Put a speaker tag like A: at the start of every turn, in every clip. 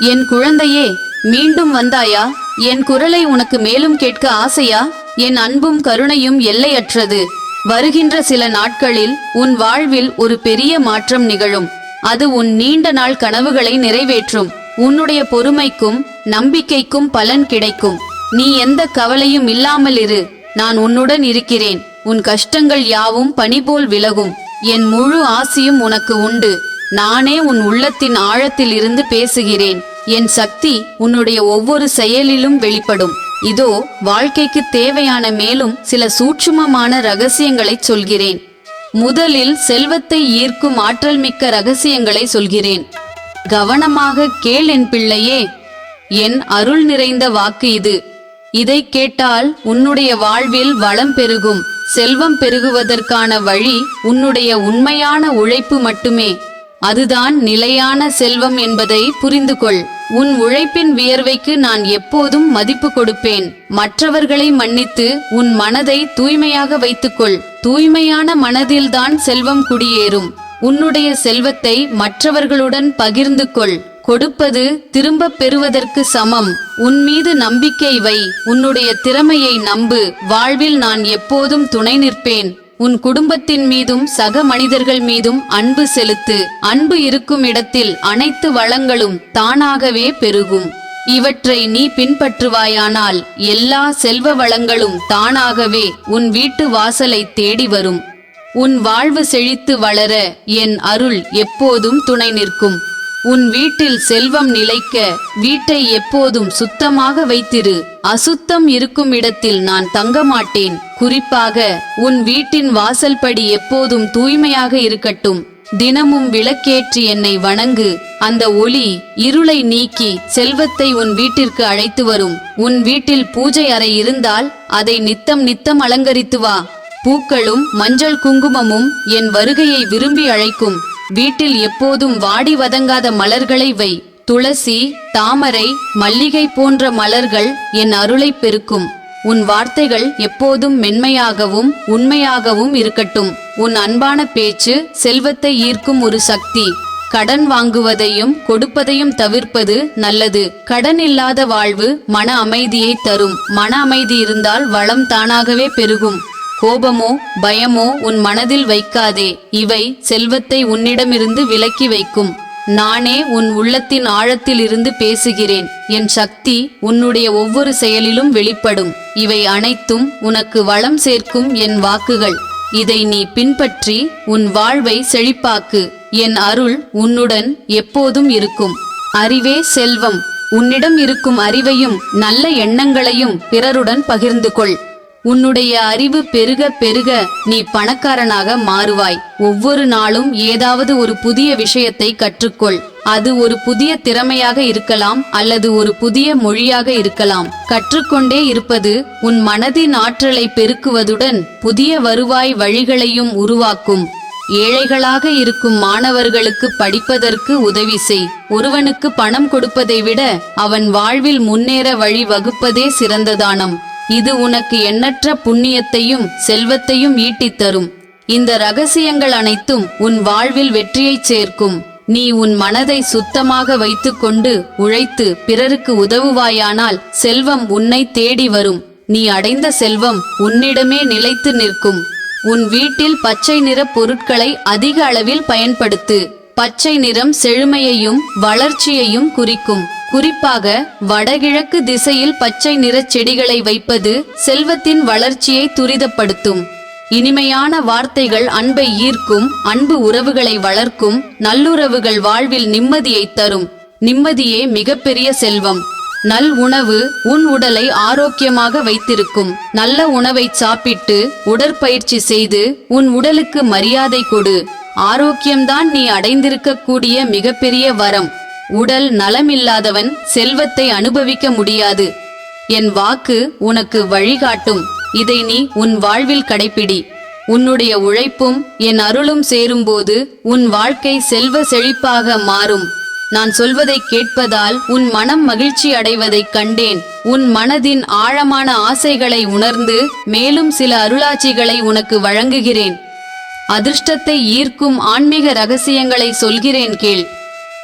A: என் குழந்தையே மீண்டும் வந்தாயா? என் குரலை உனக்கு மேலும் கேட்க ஆசையா? என் அன்பும் கருணையும் எல்லையற்றது. வருகின்ற சில நாட்களில் உன் வாழ்வில் ஒரு பெரிய மாற்றம் நிகழும். அது உன் நீண்ட நாள் கனவுகளை நிறைவேற்றும். உன்னுடைய பொறுமைக்கும் நம்பிக்கைக்கும் பலன் கிடைக்கும். நீ எந்த கவலையும் இல்லாமல் இரு. நான் உன்னுடன் இருக்கிறேன். உன் கஷ்டங்கள் யாவும் பணிபோல் விலகும். என் முழு ஆசியும் உனக்கு உண்டு. நானே உன் உள்ளத்தின் ஆழத்தில் இருந்து பேசுகிறேன். என் சக்தி உன்னுடைய ஒவ்வொரு செயலிலும் வெளிப்படும். இதோ வாழ்க்கைக்கு தேவையான மேலும் சில சூட்சுமமான ரகசியங்களை சொல்கிறேன். முதலில் செல்வத்தை ஈர்க்கும் ஆற்றல் மிக்க ரகசியங்களை சொல்கிறேன். கவனமாக கேள் என் பிள்ளையே. என் அருள் நிறைந்த வாக்கு இது. இதை கேட்டால் உன்னுடைய வாழ்வில் வளம் பெருகும். செல்வம் பெருகுவதற்கான வழி உன்னுடைய உண்மையான உழைப்பு மட்டுமே. அதுதான் நிலையான செல்வம் என்பதை புரிந்து கொள் உன் உழைப்பின் வியர்வைக்கு நான் எப்போதும் மதிப்பு கொடுப்பேன். மற்றவர்களை மன்னித்து உன் மனதை தூய்மையாக வைத்துக்கொள். தூய்மையான மனதில்தான் செல்வம் குடியேறும். உன்னுடைய செல்வத்தை மற்றவர்களுடன் பகிர்ந்து கொள் கொடுப்பது திரும்பப் பெறுவதற்கு சமம். உன் மீது நம்பிக்கை வை. உன்னுடைய திறமையை நம்பு. வாழ்வில் நான் எப்போதும் துணை நிற்பேன். உன் குடும்பத்தின் மீதும் சக மனிதர்கள் மீதும் அன்பு செலுத்து. அன்பு இருக்கும் இடத்தில் அனைத்து வளங்களும் தானாகவே பெருகும். இவற்றை நீ பின்பற்றுவாயானால் எல்லா செல்வ வளங்களும் தானாகவே உன் வீட்டு வாசலை தேடி வரும். உன் வாழ்வு செழித்து வளர என் அருள் எப்போதும் துணை நிற்கும். உன் வீட்டில் செல்வம் நிலைக்க வீட்டை எப்போதும் சுத்தமாக வைத்திரு. அசுத்தம் இருக்கும் இடத்தில் நான் தங்க மாட்டேன் குறிப்பாக உன் வீட்டின் வாசல்படி எப்போதும் தூய்மையாக இருக்கட்டும். தினமும் விளக்கேற்றி என்னை வணங்கு. அந்த ஒளி இருளை நீக்கி செல்வத்தை உன் வீட்டிற்கு அழைத்து வரும். உன் வீட்டில் பூஜை அறை இருந்தால் அதை நித்தம் நித்தம் அலங்கரித்து வா. பூக்களும் மஞ்சள் குங்குமமும் என் வருகையை விரும்பி அழைக்கும். வீட்டில் எப்போதும் வாடி வதங்காத மலர்களை வை. துளசி தாமரை மல்லிகை போன்ற மலர்கள் என் அருளை பெருக்கும். உன் வார்த்தைகள் எப்போதும் மென்மையாகவும் உண்மையாகவும் இருக்கட்டும். உன் அன்பான பேச்சு செல்வத்தை ஈர்க்கும் ஒரு சக்தி. கடன் வாங்குவதையும் கொடுப்பதையும் தவிர்ப்பது நல்லது. கடன் இல்லாத வாழ்வு மன அமைதியை தரும். மன அமைதி இருந்தால் வளம் தானாகவே பெருகும். கோபமோ பயமோ உன் மனதில் வைக்காதே. இவை செல்வத்தை உன்னிடமிருந்து விலக்கி வைக்கும். நானே உன் உள்ளத்தின் ஆழத்தில் இருந்து பேசுகிறேன். என் சக்தி உன்னுடைய ஒவ்வொரு செயலிலும் வெளிப்படும். இவை அனைத்தும் உனக்கு வளம் சேர்க்கும் என் வாக்குகள். இதை நீ பின்பற்றி உன் வாழ்வை செழிப்பாக்கு. என் அருள் உன்னுடன் எப்போதும் இருக்கும். அறிவே செல்வம். உன்னிடம் இருக்கும் அறிவையும் நல்ல எண்ணங்களையும் பிறருடன் பகிர்ந்து கொள். உன்னுடைய அறிவு பெருக பெருக நீ பணக்காரனாக மாறுவாய். ஒவ்வொரு நாளும் ஏதாவது ஒரு புதிய விஷயத்தை கற்றுக்கொள். அது ஒரு புதிய திறமையாக இருக்கலாம் அல்லது ஒரு புதிய மொழியாக இருக்கலாம். கற்றுக்கொண்டே இருப்பது உன் மனதின் ஆற்றலை பெருக்குவதுடன் புதிய வருவாய் வழிகளையும் உருவாக்கும். ஏழைகளாக இருக்கும் மாணவர்களுக்கு படிப்பதற்கு உதவி செய். ஒருவனுக்கு பணம் கொடுப்பதை விட அவன் வாழ்வில் முன்னேற வழி வகுப்பதே சிறந்த தானம். இது உனக்கு எண்ணற்ற புண்ணியத்தையும் செல்வத்தையும் ஈட்டித் தரும் இந்த ரகசியங்கள் அனைத்தும் உன் வாழ்வில் வெற்றியைச் சேர்க்கும். நீ உன் மனதை சுத்தமாக வைத்துக்கொண்டு உழைத்து பிறருக்கு உதவுவாயானால் செல்வம் உன்னை தேடி வரும். நீ அடைந்த செல்வம் உன்னிடமே நிலைத்து நிற்கும். உன் வீட்டில் பச்சை நிற பொருட்களை அதிக அளவில் பயன்படுத்து. பச்சை நிறம் செழுமையையும் வளர்ச்சியையும் குறிக்கும். குறிப்பாக வடகிழக்கு திசையில் பச்சை நிறச் செடிகளை வைப்பது செல்வத்தின் வளர்ச்சியை துரிதப்படுத்தும். இனிமையான வார்த்தைகள் அன்பை ஈர்க்கும் அன்பு உறவுகளை வளர்க்கும் நல்லுறவுகள் வாழ்வில் நிம்மதியை தரும். நிம்மதியே மிகப்பெரிய செல்வம். நல் உணவு உன் உடலை ஆரோக்கியமாக வைத்திருக்கும். நல்ல உணவை சாப்பிட்டு உடற்பயிற்சி செய்து உன் உடலுக்கு மரியாதை கொடு. ஆரோக்கியம்தான் நீ அடைந்திருக்கக்கூடிய மிகப்பெரிய வரம். உடல் நலமில்லாதவன் செல்வத்தை அனுபவிக்க முடியாது. என் வாக்கு உனக்கு வழிகாட்டும். இதை நீ உன் வாழ்வில் கடைப்பிடி. உன்னுடைய உழைப்பும் என் அருளும் சேரும்போது உன் வாழ்க்கை செல்வ செழிப்பாக மாறும். நான் சொல்வதை கேட்பதால் உன் மனம் மகிழ்ச்சி அடைவதைக் கண்டேன். உன் மனதின் ஆழமான ஆசைகளை உணர்ந்து மேலும் சில அருளாட்சிகளை உனக்கு வழங்குகிறேன். அதிர்ஷ்டத்தை ஈர்க்கும் ஆன்மீக ரகசியங்களை சொல்கிறேன் கேள்.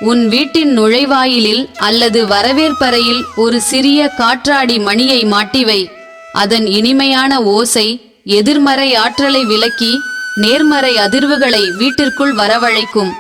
A: உன் வீட்டின் நுழைவாயிலில் அல்லது வரவேற்பறையில் ஒரு சிறிய காற்றாடி மணியை மாட்டிவை. அதன் இனிமையான ஓசை எதிர்மறை ஆற்றலை விலக்கி நேர்மறை அதிர்வுகளை வீட்டிற்குள் வரவழைக்கும்.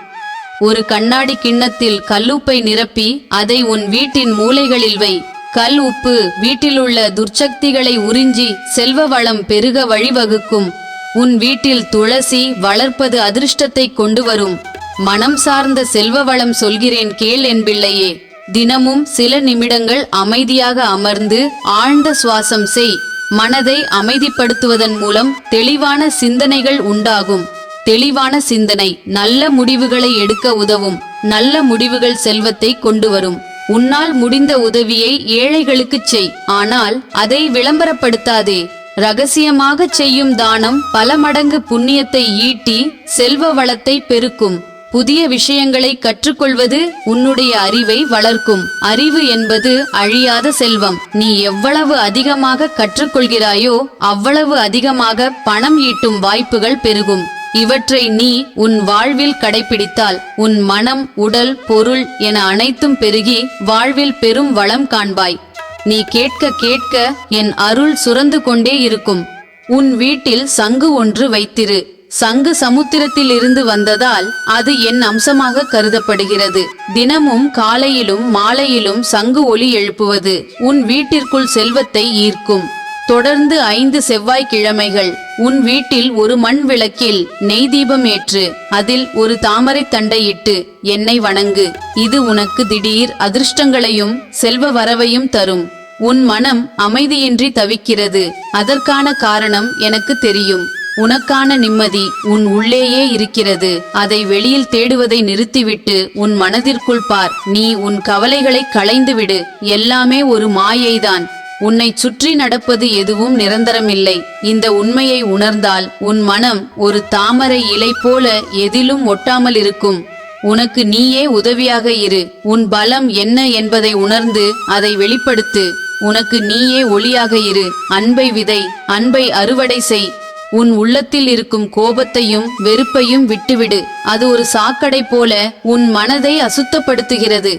A: ஒரு கண்ணாடி கிண்ணத்தில் கல்லுப்பை நிரப்பி அதை உன் வீட்டின் மூலைகளில் வை. கல் உப்பு வீட்டிலுள்ள துர்ச்சக்திகளை உறிஞ்சி செல்வ வளம் பெருக வழிவகுக்கும். உன் வீட்டில் துளசி வளர்ப்பது அதிர்ஷ்டத்தை கொண்டு வரும் மனம் சார்ந்த செல்வ வளம் சொல்கிறேன் கேள் என் பிள்ளையே. தினமும் சில நிமிடங்கள் அமைதியாக அமர்ந்து ஆழ்ந்த சுவாசம் செய். மனதை அமைதிப்படுத்துவதன் மூலம் தெளிவான சிந்தனைகள் உண்டாகும். தெளிவான சிந்தனை நல்ல முடிவுகளை எடுக்க உதவும். நல்ல முடிவுகள் செல்வத்தை கொண்டு வரும். உன்னால் முடிந்த உதவியை ஏழைகளுக்குச் செய். ஆனால் அதை விளம்பரப்படுத்தாதே. ரகசியமாக செய்யும் தானம் பல மடங்கு புண்ணியத்தை ஈட்டி செல்வ வளத்தை பெருக்கும். புதிய விஷயங்களை கற்றுக்கொள்வது உன்னுடைய அறிவை வளர்க்கும். அறிவு என்பது அழியாத செல்வம். நீ எவ்வளவு அதிகமாக கற்றுக்கொள்கிறாயோ அவ்வளவு அதிகமாக பணம் ஈட்டும் வாய்ப்புகள் பெருகும். இவற்றை நீ உன் வாழ்வில் கடைபிடித்தால் உன் மனம் உடல் பொருள் என அனைத்தும் பெருகி வாழ்வில் பெரும் வளம் காண்பாய். நீ கேட்க கேட்க என் அருள் சுரந்து கொண்டே இருக்கும். உன் வீட்டில் சங்கு ஒன்று வைத்திரு. சங்கு சமுத்திரத்தில் இருந்து வந்ததால் அது என் அம்சமாக கருதப்படுகிறது. தினமும் காலையிலும் மாலையிலும் சங்கு ஒலி எழுப்புவது உன் வீட்டிற்குள் செல்வத்தை ஈர்க்கும். தொடர்ந்து ஐந்து செவ்வாய்க்கிழமைகள் உன் வீட்டில் ஒரு மண் விளக்கில் நெய் தீபம் ஏற்று அதில் ஒரு தாமரை தண்டை இட்டு என்னை வணங்கு. இது உனக்கு திடீர் அதிர்ஷ்டங்களையும் செல்வ வரவையும் தரும். உன் மனம் அமைதியின்றி தவிக்கிறது. அதற்கான காரணம் எனக்கு தெரியும். உனக்கான நிம்மதி உன் உள்ளேயே இருக்கிறது. அதை வெளியில் தேடுவதை நிறுத்திவிட்டு உன் மனதிற்குள் பார். நீ உன் கவலைகளை களைந்துவிடு. எல்லாமே ஒரு மாயைதான். உன்னை சுற்றி நடப்பது எதுவும் நிரந்தரமில்லை. இந்த உண்மையை உணர்ந்தால் உன் மனம் ஒரு தாமரை இலை போல எதிலும் ஒட்டாமல் இருக்கும். உனக்கு நீயே உதவியாக இரு. உன் பலம் என்ன என்பதை உணர்ந்து அதை வெளிப்படுத்து. உனக்கு நீயே ஒளியாக இரு. அன்பை விதை அன்பை அறுவடை செய். உன் உள்ளத்தில் இருக்கும் கோபத்தையும் வெறுப்பையும் விட்டுவிடு. அது ஒரு சாக்கடை போல உன் மனதை அசுத்தப்படுத்துகிறது.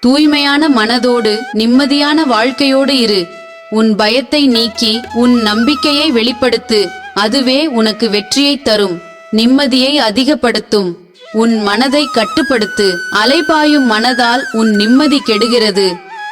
A: தூய்மையான மனதோடு நிம்மதியான வாழ்க்கையோடு இரு. உன் பயத்தை நீக்கி உன் நம்பிக்கையை வெளிப்படுத்து. அதுவே உனக்கு வெற்றியை தரும். நிம்மதியை அதிகப்படுத்தும். உன் மனதை கட்டுப்படுத்து. அலைபாயும் மனதால் உன் நிம்மதி கெடுகிறது.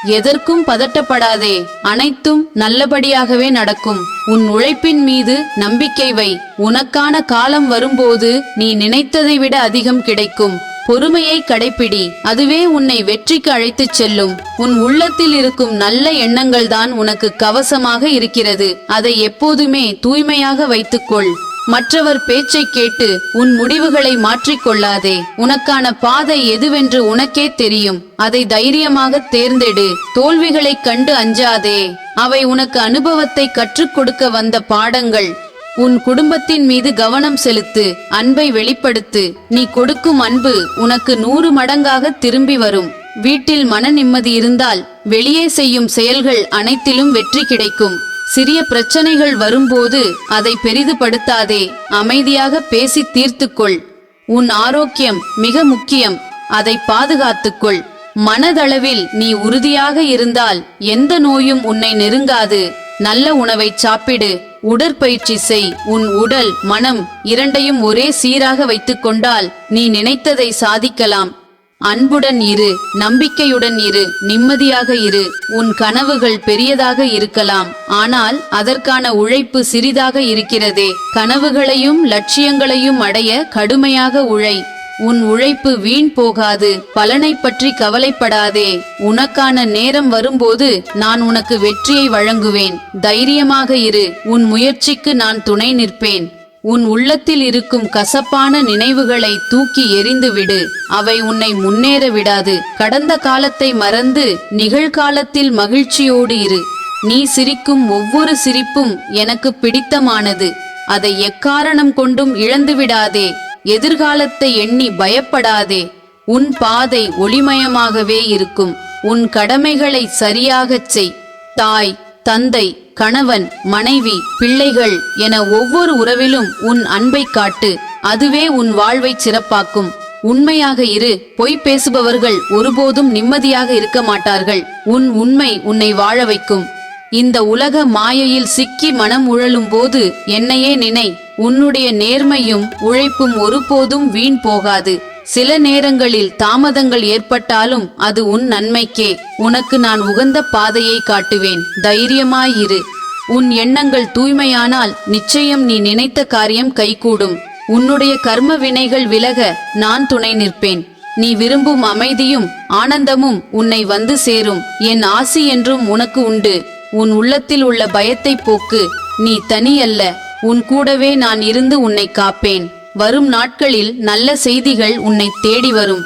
A: எதற்கும் பதட்டப்படாதே. அனைத்தும் நல்லபடியாகவே நடக்கும். உன் உழைப்பின் மீது நம்பிக்கை வை. உனக்கான காலம் வரும்போது நீ நினைத்ததை விட அதிகம் கிடைக்கும். பொறுமையை கடைப்பிடி. அதுவே உன்னை வெற்றிக்கு அழைத்துச் செல்லும். உன் உள்ளத்தில் இருக்கும் நல்ல எண்ணங்கள் தான் உனக்கு கவசமாக இருக்கிறது. அதை எப்போதுமே தூய்மையாக வைத்துக்கொள். மற்றவர் பேச்சை கேட்டு உன் முடிவுகளை மாற்றிக்கொள்ளாதே. உனக்கான பாதை எதுவென்று உனக்கே தெரியும். அதை தைரியமாக தேர்ந்தெடு. தோல்விகளை கண்டு அஞ்சாதே. அவை உனக்கு அனுபவத்தை கற்றுக் கொடுக்க வந்த பாடங்கள். உன் குடும்பத்தின் மீது கவனம் செலுத்து. அன்பை வெளிப்படுத்து. நீ கொடுக்கும் அன்பு உனக்கு நூறு மடங்காக திரும்பி வரும். வீட்டில் மன நிம்மதி இருந்தால் வெளியே செய்யும் செயல்கள் அனைத்திலும் வெற்றி கிடைக்கும். சிறிய பிரச்சனைகள் வரும்போது அதை பெரிதுபடுத்தாதே. அமைதியாக பேசி தீர்த்துக்கொள். உன் ஆரோக்கியம் மிக முக்கியம். அதை பாதுகாத்துக்கொள். மனதளவில் நீ உறுதியாக இருந்தால் எந்த நோயும் உன்னை நெருங்காது. நல்ல உணவை சாப்பிடு. உடற்பயிற்சி செய். உன் உடல் மனம் இரண்டையும் ஒரே சீராக வைத்துக்கொண்டால் நீ நினைத்ததை சாதிக்கலாம். அன்புடன் இரு நம்பிக்கையுடன் இரு நிம்மதியாக இரு. உன் கனவுகள் பெரியதாக இருக்கலாம். ஆனால் அதற்கான உழைப்பு சிறிதாக இருக்கிறதே. கனவுகளையும் லட்சியங்களையும் அடைய கடுமையாக உழை. உன் உழைப்பு வீண் போகாது. பலனை பற்றி கவலைப்படாதே. உனக்கான நேரம் வரும்போது நான் உனக்கு வெற்றியை வழங்குவேன். தைரியமாக இரு. உன் முயற்சிக்கு நான் துணை நிற்பேன். உன் உள்ளத்தில் இருக்கும் கசப்பான நினைவுகளை தூக்கி எறிந்துவிடு. அவை உன்னை முன்னேற விடாது. கடந்த காலத்தை மறந்து நிகழ்காலத்தில் மகிழ்ச்சியோடு இரு. நீ சிரிக்கும் ஒவ்வொரு சிரிப்பும் எனக்கு பிடித்தமானது. அதை எக்காரணம் கொண்டும் இழந்துவிடாதே எதிர்காலத்தை எண்ணி பயப்படாதே. உன் பாதை ஒளிமயமாகவே இருக்கும். உன் கடமைகளை சரியாகச் செய். தாய் தந்தை கணவன் மனைவி பிள்ளைகள் என ஒவ்வொரு உறவிலும் உன் அன்பை காட்டு. அதுவே உன் வாழ்வை சிறப்பாக்கும். உண்மையாக இரு. பொய் பேசுபவர்கள் ஒருபோதும் நிம்மதியாக இருக்க மாட்டார்கள். உன் உண்மை உன்னை வாழ வைக்கும். இந்த உலக மாயையில் சிக்கி மனம் உழலும் போது என்னையே நினை. உன்னுடைய நேர்மையும் உழைப்பும் ஒருபோதும் வீண் போகாது. சில நேரங்களில் தாமதங்கள் ஏற்பட்டாலும் அது உன் நன்மைக்கே. உனக்கு நான் உகந்த பாதையை காட்டுவேன். தைரியமாயிரு. உன் எண்ணங்கள் தூய்மையானால் நிச்சயம் நீ நினைத்த காரியம் கைகூடும். உன்னுடைய கர்ம வினைகள் விலக நான் துணை நிற்பேன். நீ விரும்பும் அமைதியும் ஆனந்தமும் உன்னை வந்து சேரும். என் ஆசி என்றும் உனக்கு உண்டு. உன் உள்ளத்தில் உள்ள பயத்தை போக்கு நீ தனி அல்ல உன் கூடவே நான் இருந்து உன்னை காப்பேன். வரும் நாட்களில் நல்ல செய்திகள் உன்னை தேடி வரும்.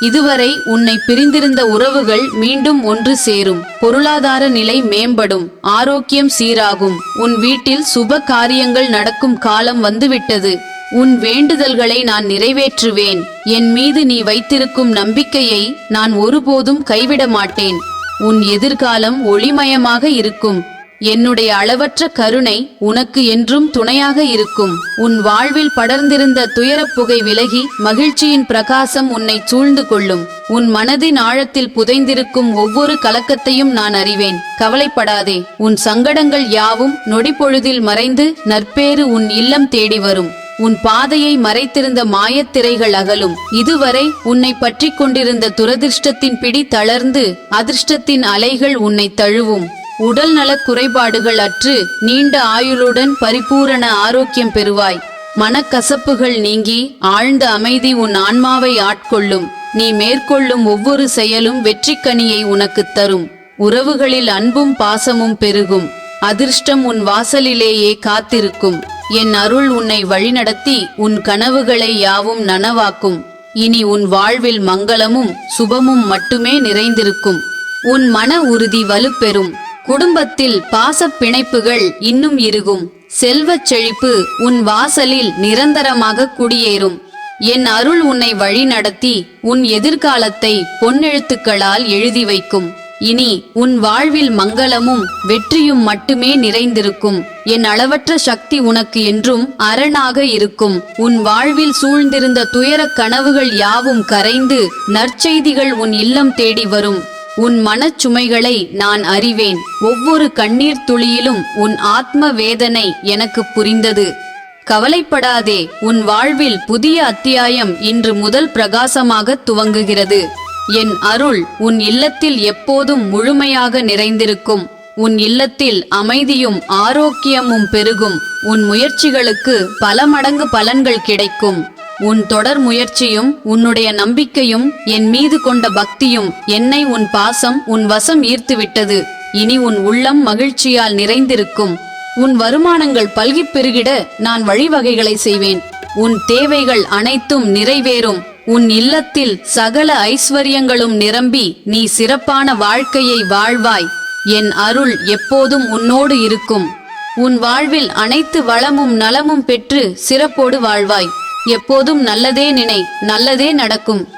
A: இதுவரை உன்னை பிரிந்திருந்த உறவுகள் மீண்டும் ஒன்று சேரும். பொருளாதார நிலை மேம்படும். ஆரோக்கியம் சீராகும். உன் வீட்டில் சுப காரியங்கள் நடக்கும் காலம் வந்துவிட்டது. உன் வேண்டுதல்களை நான் நிறைவேற்றுவேன். என் மீது நீ வைத்திருக்கும் நம்பிக்கையை நான் ஒருபோதும் கைவிட மாட்டேன் உன் எதிர்காலம் ஒளிமயமாக இருக்கும். என்னுடைய அளவற்ற கருணை உனக்கு என்றும் துணையாக இருக்கும். உன் வாழ்வில் படர்ந்திருந்த துயரப் புகை விலகி மகிழ்ச்சியின் பிரகாசம் உன்னை சூழ்ந்து கொள்ளும். உன் மனதின் ஆழத்தில் புதைந்திருக்கும் ஒவ்வொரு கலக்கத்தையும் நான் அறிவேன். கவலைப்படாதே உன் சங்கடங்கள் யாவும் நொடிப்பொழுதில் மறைந்து நற்பேறு உன் இல்லம் தேடி வரும். உன் பாதையை மறைத்திருந்த மாயத்திரைகள் அகலும். இதுவரை உன்னை பற்றி கொண்டிருந்த துரதிர்ஷ்டத்தின் பிடி தளர்ந்து அதிர்ஷ்டத்தின் அலைகள் உன்னை தழுவும். உடல் நலக் குறைபாடுகள் அற்று நீண்ட ஆயுளுடன் பரிபூரண ஆரோக்கியம் பெறுவாய். மனக்கசப்புகள் நீங்கி ஆழ்ந்த அமைதி உன் ஆன்மாவை ஆட்கொள்ளும். நீ மேற்கொள்ளும் ஒவ்வொரு செயலும் வெற்றிக்கனியை உனக்குத் தரும். உறவுகளில் அன்பும் பாசமும் பெருகும். அதிர்ஷ்டம் உன் வாசலிலேயே காத்திருக்கும். என் அருள் உன்னை வழிநடத்தி உன் கனவுகளை யாவும் நனவாக்கும். இனி உன் வாழ்வில் மங்களமும் சுபமும் மட்டுமே நிறைந்திருக்கும். உன் மன உறுதி வலுப்பெறும். குடும்பத்தில் பாசப் பிணைப்புகள் இன்னும் இருகும் செல்வச் செழிப்பு உன் வாசலில் நிரந்தரமாக குடியேறும். என் அருள் உன்னை வழிநடத்தி உன் எதிர்காலத்தை பொன்னெழுத்துக்களால் எழுதி வைக்கும். இனி உன் வாழ்வில் மங்களமும் வெற்றியும் மட்டுமே நிறைந்திருக்கும். என் அளவற்ற சக்தி உனக்கு என்றும் அரணாக இருக்கும். உன் வாழ்வில் சூழ்ந்திருந்த துயரக் கனவுகள் யாவும் கரைந்து நற்செய்திகள் உன் இல்லம் தேடி வரும். உன் மனச்சுமைகளை நான் அறிவேன். ஒவ்வொரு கண்ணீர் துளியிலும் உன் ஆத்ம வேதனை எனக்கு புரிந்தது. கவலைப்படாதே உன் வாழ்வில் புதிய அத்தியாயம் இன்று முதல் பிரகாசமாக துவங்குகிறது. என் அருள் உன் இல்லத்தில் எப்போதும் முழுமையாக நிறைந்திருக்கும். உன் இல்லத்தில் அமைதியும் ஆரோக்கியமும் பெருகும். உன் முயற்சிகளுக்கு பல மடங்கு பலன்கள் கிடைக்கும். உன் தொடர் முயற்சியும் உன்னுடைய நம்பிக்கையும் என் மீது கொண்ட பக்தியும் என்னை உன் பாசம் உன் வசம் ஈர்த்து விட்டது இனி உன் உள்ளம் மகிழ்ச்சியால் நிறைந்திருக்கும். உன் வருமானங்கள் பல்கிப் பெருகிட நான் வழிவகைகளை செய்வேன். உன் தேவைகள் அனைத்தும் நிறைவேறும். உன் இல்லத்தில் சகல ஐஸ்வர்யங்களும் நிரம்பி நீ சிறப்பான வாழ்க்கையை வாழ்வாய். என் அருள் எப்போதும் உன்னோடு இருக்கும். உன் வாழ்வில் அனைத்து வளமும் நலமும் பெற்று சிறப்போடு வாழ்வாய். எப்போதும் நல்லதே நினை நல்லதே நடக்கும்.